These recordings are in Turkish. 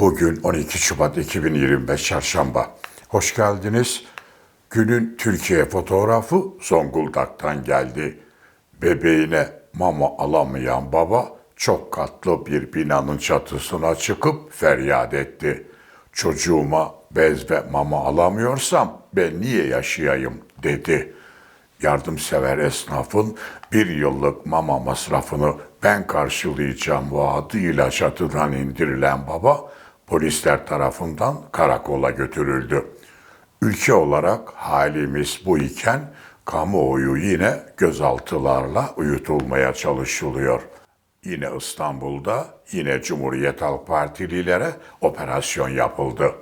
Bugün 12 Şubat 2025 Çarşamba. Hoş geldiniz. Günün Türkiye fotoğrafı Zonguldak'tan geldi. Bebeğine mama alamayan baba çok katlı bir binanın çatısına çıkıp feryat etti. Çocuğuma bez ve mama alamıyorsam ben niye yaşayayım dedi. Yardımsever esnafın bir yıllık mama masrafını ben karşılayacağım vaadıyla çatıdan indirilen baba polisler tarafından karakola götürüldü. Ülke olarak halimiz bu iken kamuoyu yine gözaltılarla uyutulmaya çalışılıyor. Yine İstanbul'da yine Cumhuriyet Halk Partililere operasyon yapıldı.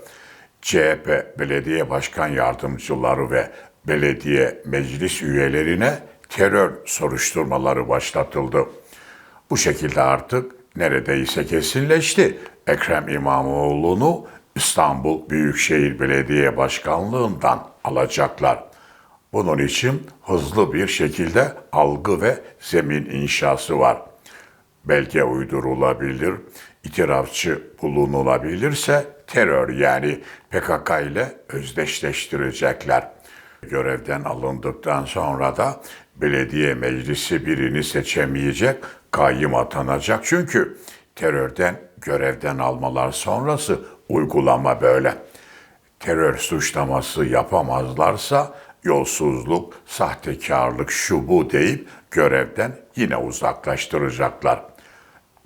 CHP belediye başkan yardımcıları ve belediye meclis üyelerine terör soruşturmaları başlatıldı. Bu şekilde artık neredeyse kesinleşti. Ekrem İmamoğlu'nu İstanbul Büyükşehir Belediye Başkanlığından alacaklar. Bunun için hızlı bir şekilde algı ve zemin inşası var. Belge uydurulabilir, itirafçı bulunulabilirse terör yani PKK ile özdeşleştirecekler. Görevden alındıktan sonra da belediye meclisi birini seçemeyecek, kayyım atanacak. Çünkü terörden görevden almalar sonrası uygulama böyle. Terör suçlaması yapamazlarsa yolsuzluk, sahtekarlık şu bu deyip görevden yine uzaklaştıracaklar.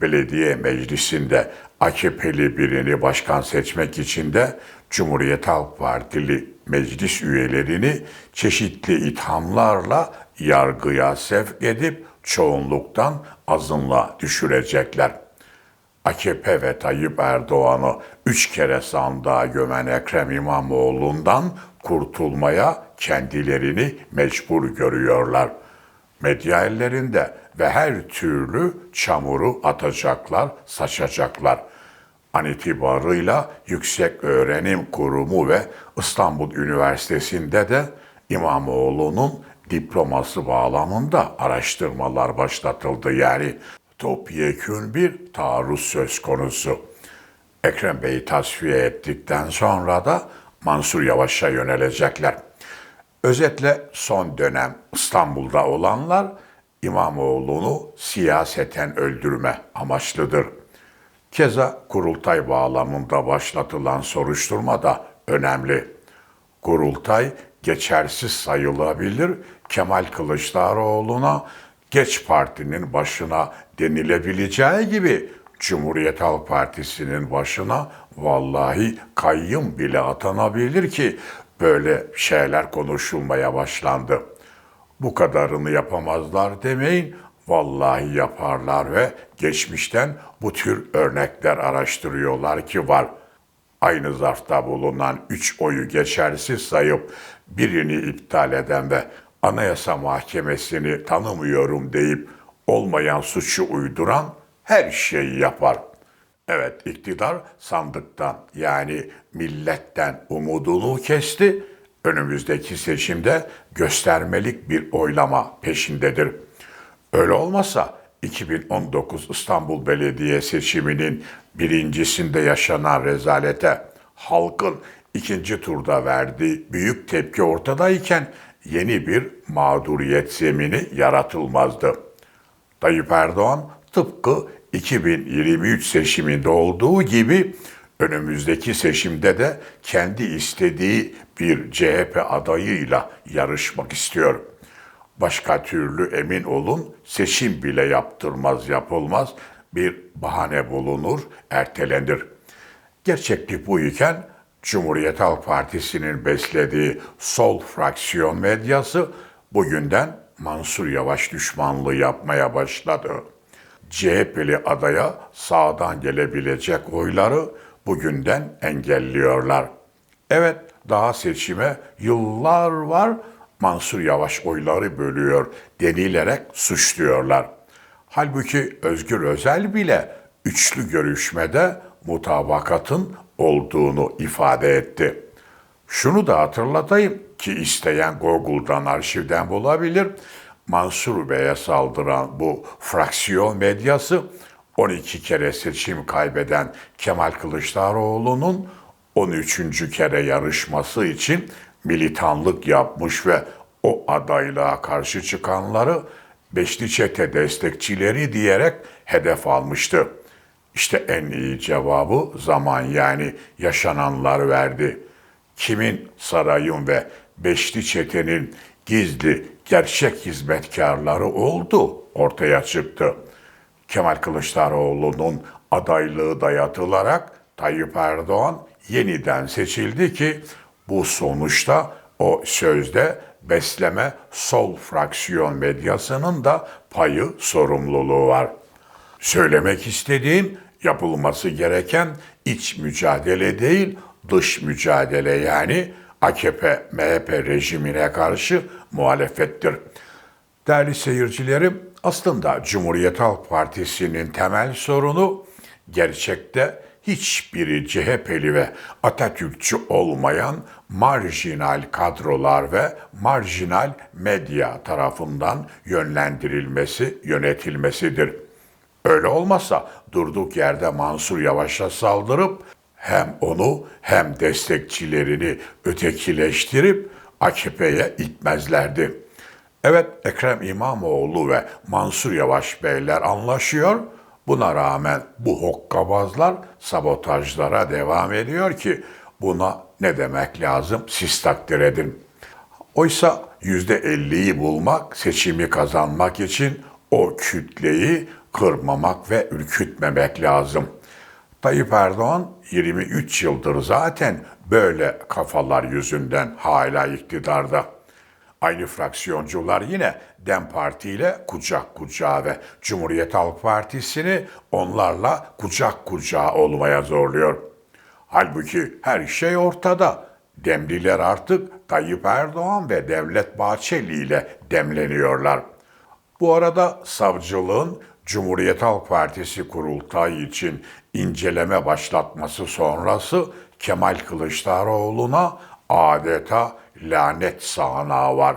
Belediye meclisinde AKP'li birini başkan seçmek için de Cumhuriyet Halk Partili meclis üyelerini çeşitli ithamlarla yargıya sevk edip çoğunluktan azınlığa düşürecekler. AKP ve Tayyip Erdoğan'ı üç kere sandığa gömen Ekrem İmamoğlu'ndan kurtulmaya kendilerini mecbur görüyorlar. Medya ellerinde ve her türlü çamuru atacaklar, saçacaklar. An itibarıyla Yüksek Öğrenim Kurumu ve İstanbul Üniversitesi'nde de İmamoğlu'nun diploması bağlamında araştırmalar başlatıldı. Yani topyekün bir taarruz söz konusu. Ekrem Bey'i tasfiye ettikten sonra da Mansur Yavaş'a yönelecekler. Özetle son dönem İstanbul'da olanlar İmamoğlu'nu siyaseten öldürme amaçlıdır. Keza kurultay bağlamında başlatılan soruşturma da önemli. Kurultay geçersiz sayılabilir Kemal Kılıçdaroğlu'na geç partinin başına denilebileceği gibi Cumhuriyet Halk Partisi'nin başına vallahi kayyım bile atanabilir ki böyle şeyler konuşulmaya başlandı. Bu kadarını yapamazlar demeyin, vallahi yaparlar ve geçmişten bu tür örnekler araştırıyorlar ki var. Aynı zarfta bulunan üç oyu geçersiz sayıp birini iptal eden ve Anayasa Mahkemesi'ni tanımıyorum deyip olmayan suçu uyduran her şeyi yapar. Evet iktidar sandıktan yani milletten umudunu kesti. Önümüzdeki seçimde göstermelik bir oylama peşindedir. Öyle olmasa 2019 İstanbul Belediye seçiminin birincisinde yaşanan rezalete halkın ikinci turda verdiği büyük tepki ortadayken yeni bir mağduriyet zemini yaratılmazdı. Tayyip Erdoğan tıpkı 2023 seçiminde olduğu gibi önümüzdeki seçimde de kendi istediği bir CHP adayıyla yarışmak istiyor. Başka türlü emin olun seçim bile yaptırmaz yapılmaz bir bahane bulunur, ertelenir. Gerçeklik bu iken Cumhuriyet Halk Partisi'nin beslediği sol fraksiyon medyası bugünden Mansur Yavaş düşmanlığı yapmaya başladı. CHP'li adaya sağdan gelebilecek oyları bugünden engelliyorlar. Evet, daha seçime yıllar var. Mansur Yavaş oyları bölüyor denilerek suçluyorlar. Halbuki Özgür Özel bile üçlü görüşmede mutabakatın olduğunu ifade etti. Şunu da hatırlatayım ki isteyen Google'dan arşivden bulabilir. Mansur Bey'e saldıran bu fraksiyon medyası 12 kere seçim kaybeden Kemal Kılıçdaroğlu'nun 13. kere yarışması için militanlık yapmış ve o adaylığa karşı çıkanları Beşli Çete destekçileri diyerek hedef almıştı. İşte en iyi cevabı zaman yani yaşananlar verdi. Kimin sarayın ve Beşli Çete'nin gizli gerçek hizmetkarları oldu ortaya çıktı. Kemal Kılıçdaroğlu'nun adaylığı dayatılarak Tayyip Erdoğan yeniden seçildi ki bu sonuçta o sözde besleme sol fraksiyon medyasının da payı sorumluluğu var. Söylemek istediğim yapılması gereken iç mücadele değil, dış mücadele yani AKP, MHP rejimine karşı muhalefettir. Değerli seyircilerim, aslında Cumhuriyet Halk Partisi'nin temel sorunu gerçekte hiçbiri CHP'li ve Atatürkçü olmayan marjinal kadrolar ve marjinal medya tarafından yönlendirilmesi, yönetilmesidir. Öyle olmazsa durduk yerde Mansur Yavaş'a saldırıp hem onu hem destekçilerini ötekileştirip AKP'ye itmezlerdi. Evet Ekrem İmamoğlu ve Mansur Yavaş beyler anlaşıyor. Buna rağmen bu hokkabazlar sabotajlara devam ediyor ki buna ne demek lazım siz takdir edin. Oysa yüzde elliyi bulmak, seçimi kazanmak için o kütleyi kırmamak ve ürkütmemek lazım. Tayyip Erdoğan 23 yıldır zaten böyle kafalar yüzünden hala iktidarda. Aynı fraksiyoncular yine DEM Parti ile kucak kucağa ve Cumhuriyet Halk Partisi'ni onlarla kucak kucağa olmaya zorluyor. Halbuki her şey ortada. Demliler artık Tayyip Erdoğan ve Devlet Bahçeli ile demleniyorlar. Bu arada savcılığın Cumhuriyet Halk Partisi kurultayı için inceleme başlatması sonrası Kemal Kılıçdaroğlu'na adeta lanet sahanağı var.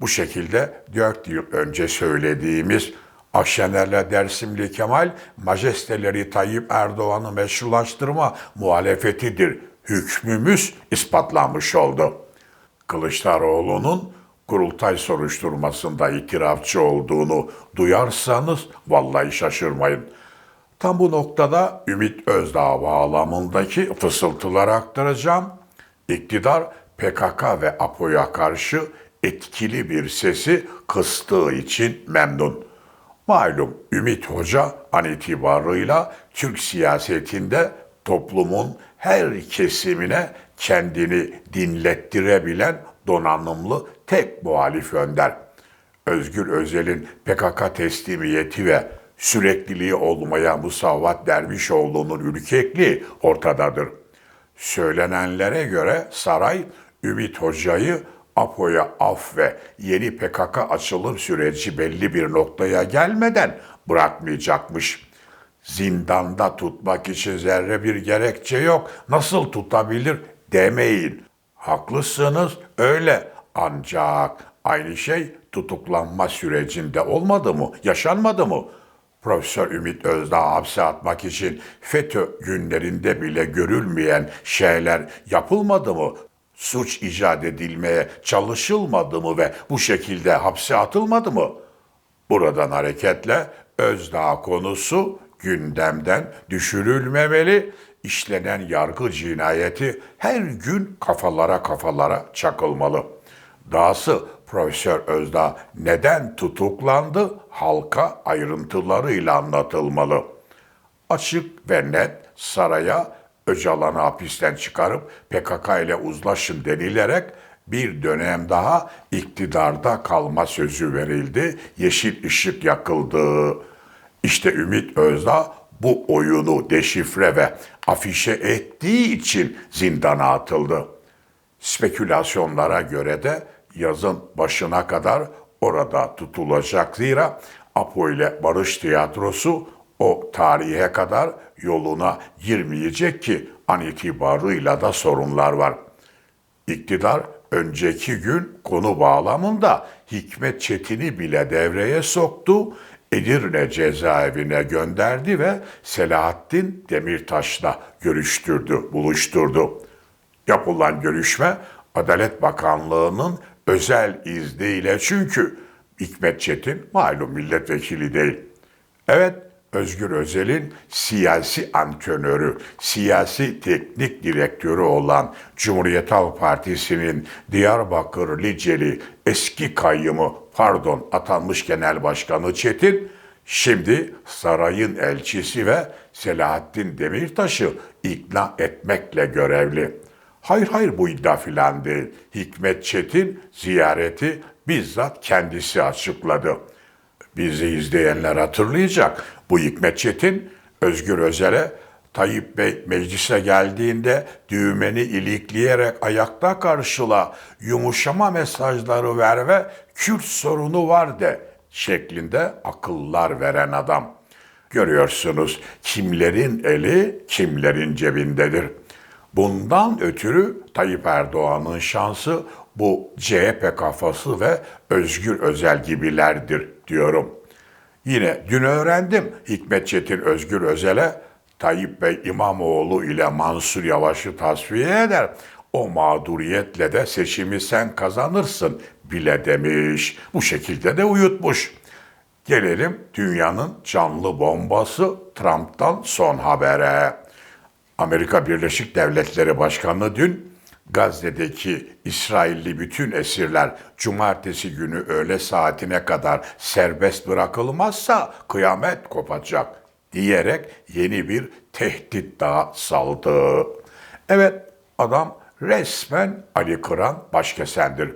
Bu şekilde dört yıl önce söylediğimiz Akşener'le Dersimli Kemal, majesteleri Tayyip Erdoğan'ı meşrulaştırma muhalefetidir. Hükmümüz ispatlanmış oldu. Kılıçdaroğlu'nun kurultay soruşturmasında itirafçı olduğunu duyarsanız vallahi şaşırmayın. Tam bu noktada Ümit Özdağ bağlamındaki fısıltıları aktaracağım. İktidar PKK ve APO'ya karşı etkili bir sesi kıstığı için memnun. Malum Ümit Hoca an itibarıyla Türk siyasetinde toplumun her kesimine kendini dinlettirebilen donanımlı tek muhalif önder. Özgür Özel'in PKK teslimiyeti ve sürekliliği olmaya musavat Dervişoğlu'nun ürkekliği ortadadır. Söylenenlere göre saray Ümit Hoca'yı APO'ya af ve yeni PKK açılım süreci belli bir noktaya gelmeden bırakmayacakmış. Zindanda tutmak için zerre bir gerekçe yok. Nasıl tutabilir demeyin. Haklısınız öyle ancak aynı şey tutuklanma sürecinde olmadı mı? Yaşanmadı mı? Profesör Ümit Özdağ hapse atmak için FETÖ günlerinde bile görülmeyen şeyler yapılmadı mı? Suç icat edilmeye çalışılmadı mı ve bu şekilde hapse atılmadı mı? Buradan hareketle Özdağ konusu gündemden düşürülmemeli, işlenen yargı cinayeti her gün kafalara kafalara çakılmalı. Dahası Profesör Özdağ neden tutuklandı halka ayrıntılarıyla anlatılmalı. Açık ve net saraya Öcalan'ı hapisten çıkarıp PKK ile uzlaşın denilerek bir dönem daha iktidarda kalma sözü verildi, yeşil ışık yakıldı. İşte Ümit Özdağ bu oyunu deşifre ve afişe ettiği için zindana atıldı. Spekülasyonlara göre de yazın başına kadar orada tutulacak zira Apo ile Barış Tiyatrosu o tarihe kadar yoluna girmeyecek ki an itibarıyla da sorunlar var. İktidar önceki gün konu bağlamında Hikmet Çetin'i bile devreye soktu. Edirne cezaevine gönderdi ve Selahattin Demirtaş'la görüştürdü, buluşturdu. Yapılan görüşme Adalet Bakanlığı'nın özel izniyle çünkü Hikmet Çetin malum milletvekili değil. Evet, Özgür Özel'in siyasi antrenörü, siyasi teknik direktörü olan Cumhuriyet Halk Partisi'nin Diyarbakır Liceli eski kayyımı, pardon atanmış genel başkanı Çetin, şimdi sarayın elçisi ve Selahattin Demirtaş'ı ikna etmekle görevli. Hayır hayır bu iddia filan değil. Hikmet Çetin ziyareti bizzat kendisi açıkladı. Bizi izleyenler hatırlayacak. Bu Hikmet Çetin Özgür Özel'e Tayyip Bey meclise geldiğinde düğmeni ilikleyerek ayakta karşıla, yumuşama mesajları ver ve Kürt sorunu var de şeklinde akıllar veren adam. Görüyorsunuz kimlerin eli kimlerin cebindedir. Bundan ötürü Tayyip Erdoğan'ın şansı bu CHP kafası ve Özgür Özel gibilerdir diyorum. Yine dün öğrendim Hikmet Çetin Özgür Özel'e Tayyip Bey İmamoğlu ile Mansur Yavaş'ı tasfiye eder. O mağduriyetle de seçimi sen kazanırsın bile demiş. Bu şekilde de uyutmuş. Gelelim dünyanın canlı bombası Trump'tan son habere. Amerika Birleşik Devletleri Başkanı dün Gazze'deki İsrailli bütün esirler cumartesi günü öğle saatine kadar serbest bırakılmazsa kıyamet kopacak diyerek yeni bir tehdit daha saldı. Evet adam resmen Ali Kıran başkesendir.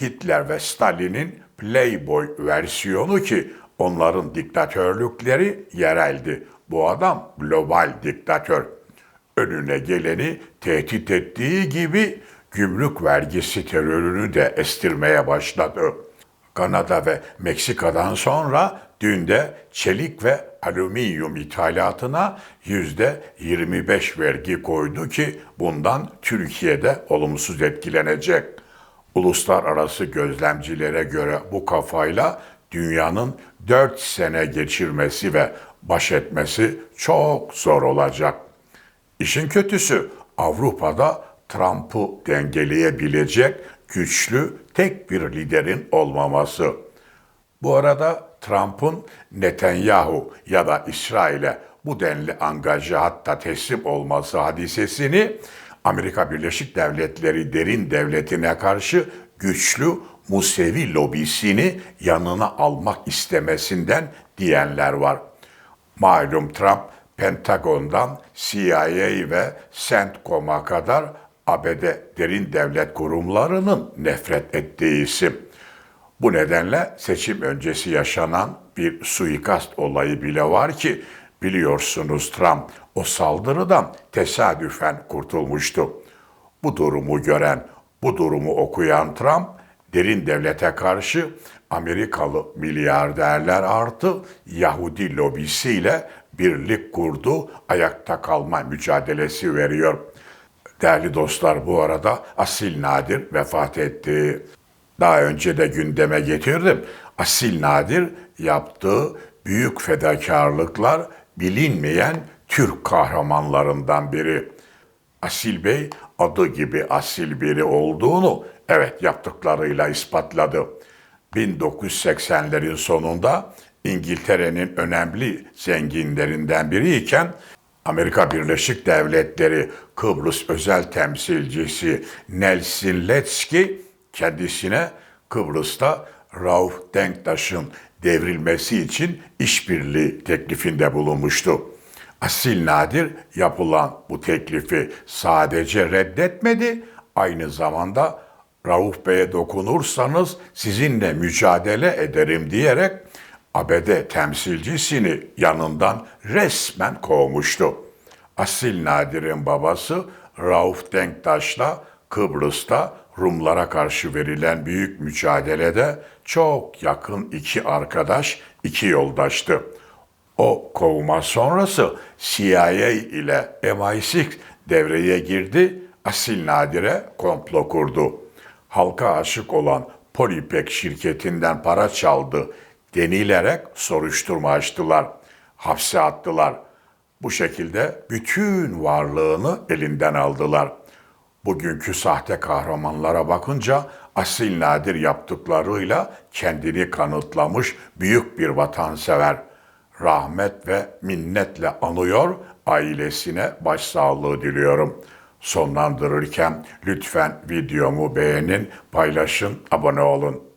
Hitler ve Stalin'in Playboy versiyonu ki onların diktatörlükleri yereldi. Bu adam global diktatör önüne geleni tehdit ettiği gibi gümrük vergisi terörünü de estirmeye başladı. Kanada ve Meksika'dan sonra dün de çelik ve alüminyum ithalatına yüzde 25 vergi koydu ki bundan Türkiye'de olumsuz etkilenecek. Uluslararası gözlemcilere göre bu kafayla dünyanın 4 sene geçirmesi ve baş etmesi çok zor olacak. İşin kötüsü Avrupa'da Trump'ı dengeleyebilecek güçlü tek bir liderin olmaması. Bu arada Trump'ın Netanyahu ya da İsrail'e bu denli angaja hatta teslim olması hadisesini Amerika Birleşik Devletleri derin devletine karşı güçlü Musevi lobisini yanına almak istemesinden diyenler var. Malum Trump Pentagon'dan CIA ve CENTCOM'a kadar ABD derin devlet kurumlarının nefret ettiği isim. Bu nedenle seçim öncesi yaşanan bir suikast olayı bile var ki biliyorsunuz Trump o saldırıdan tesadüfen kurtulmuştu. Bu durumu gören, bu durumu okuyan Trump derin devlete karşı Amerikalı milyarderler artı Yahudi lobisiyle birlik kurdu, ayakta kalma mücadelesi veriyor. Değerli dostlar bu arada Asil Nadir vefat etti. Daha önce de gündeme getirdim. Asil Nadir yaptığı büyük fedakarlıklar bilinmeyen Türk kahramanlarından biri. Asil Bey adı gibi asil biri olduğunu evet yaptıklarıyla ispatladı. 1980'lerin sonunda İngiltere'nin önemli zenginlerinden biriyken Amerika Birleşik Devletleri Kıbrıs özel temsilcisi Nelson Letski kendisine Kıbrıs'ta Rauf Denktaş'ın devrilmesi için işbirliği teklifinde bulunmuştu. Asil Nadir yapılan bu teklifi sadece reddetmedi, aynı zamanda Rauf Bey'e dokunursanız sizinle mücadele ederim diyerek ABD temsilcisini yanından resmen kovmuştu. Asil Nadir'in babası Rauf Denktaş'la Kıbrıs'ta Rumlara karşı verilen büyük mücadelede çok yakın iki arkadaş, iki yoldaştı. O kovma sonrası CIA ile MI6 devreye girdi, Asil Nadir'e komplo kurdu. Halka aşık olan Polipek şirketinden para çaldı denilerek soruşturma açtılar. Hapse attılar. Bu şekilde bütün varlığını elinden aldılar. Bugünkü sahte kahramanlara bakınca asil nadir yaptıklarıyla kendini kanıtlamış büyük bir vatansever. Rahmet ve minnetle anıyor, ailesine başsağlığı diliyorum. Sonlandırırken lütfen videomu beğenin, paylaşın, abone olun.